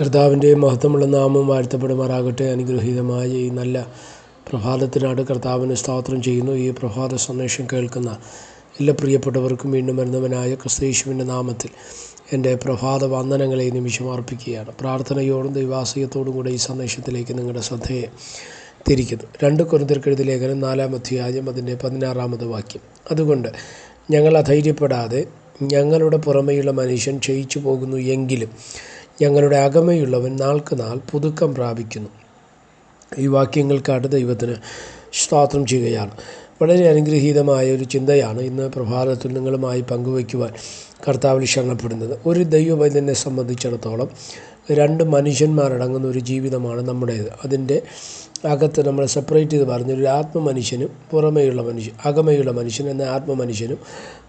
കർത്താവിന്റെ മഹത്വമുള്ള നാമം വാഴ്ത്തപ്പെടുമാറാകട്ടെ. അനുഗ്രഹീതമായ ഈ നല്ല പ്രഭാതത്തിനാണ് കർത്താവിന് സ്തോത്രം ചെയ്യുന്നു. ഈ പ്രഭാത സന്ദേശം കേൾക്കുന്ന എല്ലാ പ്രിയപ്പെട്ടവർക്കും വീണ്ടും വരുന്നവനായ ക്രിസ്തീശുവിന്റെ നാമത്തിൽ എന്റെ പ്രഭാത വന്ദനങ്ങളെ നിമിഷം അർപ്പിക്കുകയാണ്. പ്രാർത്ഥനയോടും ദൈവാസയത്തോടും കൂടെ ഈ സന്ദേശത്തിലേക്ക് നിങ്ങളുടെ ശ്രദ്ധയെ തിരിക്കുന്നു. രണ്ട് കുരുതിർക്കെഴുതി ലേഖനം നാലാം അധ്യായം അതിന്റെ പതിനാറാമത് വാക്യം. അതുകൊണ്ട് ഞങ്ങൾ അധൈര്യപ്പെടാതെ ഞങ്ങളുടെ പുറമെയുള്ള മനുഷ്യൻ ക്ഷയിച്ചു പോകുന്നു എങ്കിലും ഞങ്ങളുടെ അകമയുള്ളവൻ നാൾക്ക് നാൾ പുതുക്കം പ്രാപിക്കുന്നു. ഈ വാക്യങ്ങൾക്കായിട്ട് ദൈവത്തിന് സ്തോത്രം ചെയ്യുകയാണ്. വളരെ അനുഗ്രഹീതമായ ഒരു ചിന്തയാണ് ഇന്ന് പ്രഭാതത്തിൽ നിങ്ങളുമായി പങ്കുവയ്ക്കുവാൻ കർത്താവിൽ ശരണപ്പെടുന്നത്. ഒരു ദൈവവൈദ്യനെ സംബന്ധിച്ചിടത്തോളം രണ്ട് മനുഷ്യന്മാരടങ്ങുന്ന ഒരു ജീവിതമാണ് നമ്മുടേത്. അതിന്റെ അകത്ത് നമ്മൾ സെപ്പറേറ്റ് ചെയ്ത് പറഞ്ഞു ഒരു ആത്മമനുഷ്യനും പുറമേയുള്ള മനുഷ്യൻ അകമയുള്ള മനുഷ്യൻ എന്ന ആത്മമനുഷ്യനും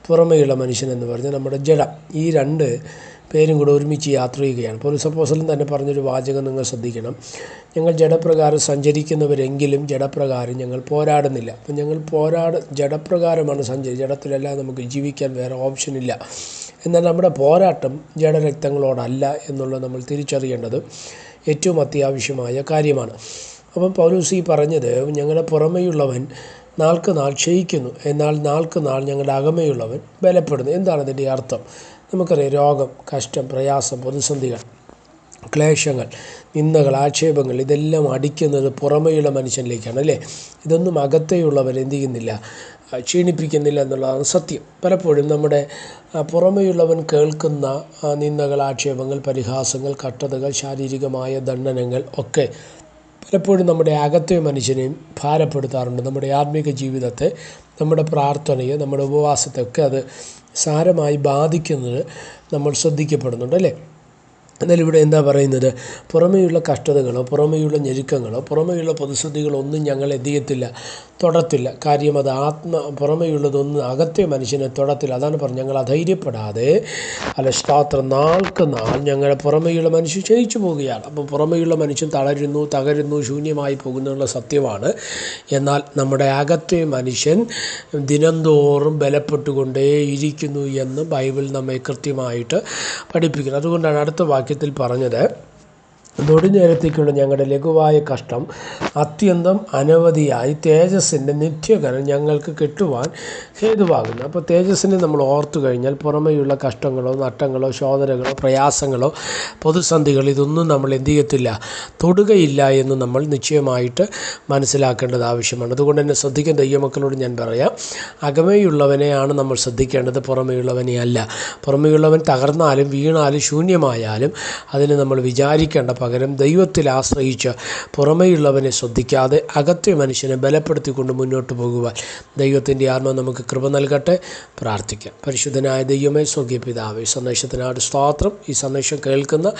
പുറമേയുള്ള മനുഷ്യൻ എന്ന് പറഞ്ഞ് നമ്മുടെ ജഡം. ഈ രണ്ട് പേരും കൂടെ ഒരുമിച്ച് യാത്ര ചെയ്യുകയാണ്. പോലീസപ്പോസലും തന്നെ പറഞ്ഞൊരു വാചകം നിങ്ങൾ ശ്രദ്ധിക്കണം. ഞങ്ങൾ ജഡപ്രകാരം സഞ്ചരിക്കുന്നവരെങ്കിലും ജഡപ്രകാരം ഞങ്ങൾ പോരാടുന്നില്ല. അപ്പം ഞങ്ങൾ പോരാട് ജഡപ്രകാരമാണ് സഞ്ചരി ജഡത്തിലല്ല നമുക്ക് ജീവിക്കാൻ വേറെ ഓപ്ഷൻ ഇല്ല. എന്നാൽ നമ്മുടെ പോരാട്ടം ജഡരക്തങ്ങളോടല്ല എന്നുള്ളത് നമ്മൾ തിരിച്ചറിയേണ്ടത് ഏറ്റവും അത്യാവശ്യമായ കാര്യമാണ്. അപ്പം പൗലൂസി പറഞ്ഞത് ഞങ്ങളുടെ പുറമെയുള്ളവൻ നാൾക്ക് നാൾ ക്ഷയിക്കുന്നു. എന്നാൽ നാൾക്ക് നാൾ ഞങ്ങളുടെ അകമയുള്ളവൻ ബലപ്പെടുന്നു. എന്താണ് ഇതിന്റെ അർത്ഥം? നമുക്കറിയാം രോഗം കഷ്ടം പ്രയാസം പ്രതിസന്ധികൾ ക്ലേശങ്ങൾ നിന്ദകൾ ആക്ഷേപങ്ങൾ ഇതെല്ലാം അടിക്കുന്നത് പുറമെയുള്ള മനുഷ്യനിലേക്കാണ് അല്ലേ? ഇതൊന്നും അകത്തെയുള്ളവർ എന്ത് ചെയ്യുന്നില്ല ക്ഷീണിപ്പിക്കുന്നില്ല എന്നുള്ളതാണ് സത്യം. പലപ്പോഴും നമ്മുടെ പുറമെയുള്ളവൻ കേൾക്കുന്ന നിന്ദകൾ ആക്ഷേപങ്ങൾ പരിഹാസങ്ങൾ കട്ടതകൾ ശാരീരികമായ ദണ്ഡനങ്ങൾ ഒക്കെ പലപ്പോഴും നമ്മുടെ അകത്തെ മനുഷ്യനെയും ഭാരപ്പെടുത്താറുണ്ട്. നമ്മുടെ ആത്മീക ജീവിതത്തെ നമ്മുടെ പ്രാർത്ഥനയെ നമ്മുടെ ഉപവാസത്തെ ഒക്കെ അത് സാരമായി ബാധിക്കുന്നത് നമ്മൾ ശ്രദ്ധിക്കപ്പെടുന്നുണ്ട് അല്ലേ? എന്നാൽ ഇവിടെ എന്താ പറയുന്നത്? പുറമേയുള്ള കഷ്ടതകളോ പുറമേയുള്ള ഞെരുക്കങ്ങളോ പുറമേയുള്ള പ്രതിസന്ധികളോ ഒന്നും ഞങ്ങൾ എന്ത് ചെയ്യത്തില്ല തൊടത്തില്ല. കാര്യം അത് ആത്മ പുറമേയുള്ളതൊന്നും അകത്തെ മനുഷ്യനെ തൊടത്തില്ല. അതാണ് പറഞ്ഞത്. ഞങ്ങൾ അധൈര്യപ്പെടാതെ അല്ല സ്തോത്രം നാൾക്ക് നാൾ ഞങ്ങളെ പുറമേയുള്ള മനുഷ്യൻ ക്ഷയിച്ചു പോവുകയാണ്. അപ്പോൾ പുറമേയുള്ള മനുഷ്യൻ തളരുന്നു തകരുന്നു ശൂന്യമായി പോകുന്നുള്ള സത്യമാണ്. എന്നാൽ നമ്മുടെ അകത്തെ മനുഷ്യൻ ദിനംതോറും ബലപ്പെട്ടുകൊണ്ടേ ഇരിക്കുന്നു എന്ന് ബൈബിൾ നമ്മെ കൃത്യമായിട്ട് പഠിപ്പിക്കുന്നു. അതുകൊണ്ടാണ് അടുത്ത വാക്യത്തിൽ പറഞ്ഞത് നൊടിനേരത്തേക്കുള്ള ഞങ്ങളുടെ ലഘുവായ കഷ്ടം അത്യന്തം അനവധിയായി തേജസ്സിന്റെ നിത്യകരം ഞങ്ങൾക്ക് കിട്ടുവാൻ ഹേതുവാകുന്നു. അപ്പോൾ തേജസ്സിനെ നമ്മൾ ഓർത്തു കഴിഞ്ഞാൽ പുറമെയുള്ള കഷ്ടങ്ങളോ നട്ടങ്ങളോ ശോധനകളോ പ്രയാസങ്ങളോ പൊതുസന്ധികൾ ഇതൊന്നും നമ്മൾ എന്ത് ചെയ്യത്തില്ല തൊടുകയില്ല എന്ന് നമ്മൾ നിശ്ചയമായിട്ട് മനസ്സിലാക്കേണ്ടത് ആവശ്യമാണ്. അതുകൊണ്ട് തന്നെ ശ്രദ്ധിക്കുന്ന ദൈവമക്കളോട് ഞാൻ പറയാം അകമേയുള്ളവനെയാണ് നമ്മൾ ശ്രദ്ധിക്കേണ്ടത് പുറമേയുള്ളവനെയല്ല. പുറമേയുള്ളവൻ തകർന്നാലും വീണാലും ശൂന്യമായാലും അതിനെ നമ്മൾ വിചാരിക്കേണ്ട പകരം ദൈവത്തിൽ ആശ്രയിച്ച് പുറമേയുള്ളവനെ ശ്രദ്ധിക്കാതെ അകത്തെ മനുഷ്യനെ ബലപ്പെടുത്തിക്കൊണ്ട് മുന്നോട്ട് പോകുവാൻ ദൈവത്തിന്റെ ആത്മ നമുക്ക് കൃപ നൽകട്ടെ. പ്രാർത്ഥിക്കാം. പരിശുദ്ധനായ ദൈവമേ സ്വർഗീയ ഈ സന്ദേശത്തിനാട് സ്തോത്രം. ഈ സന്ദേശം കേൾക്കുന്ന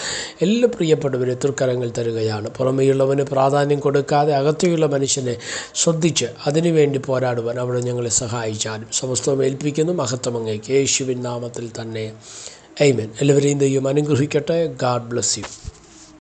എല്ലാ പ്രിയപ്പെട്ടവരെ തൃക്കരങ്ങൾ തരികയാണ്. പുറമേയുള്ളവന് പ്രാധാന്യം കൊടുക്കാതെ അകത്തെയുള്ള മനുഷ്യനെ ശ്രദ്ധിച്ച് അതിനുവേണ്ടി പോരാടുവാൻ അവിടെ ഞങ്ങളെ സഹായിച്ചാലും സമസ്തം ഏൽപ്പിക്കുന്നു. മഹത്വം അങ്ങേക്ക്. യേശുവിൻ നാമത്തിൽ തന്നെ. എയ്മൻ എല്ലാവരെയും ദൈവം അനുഗ്രഹിക്കട്ടെ. God bless you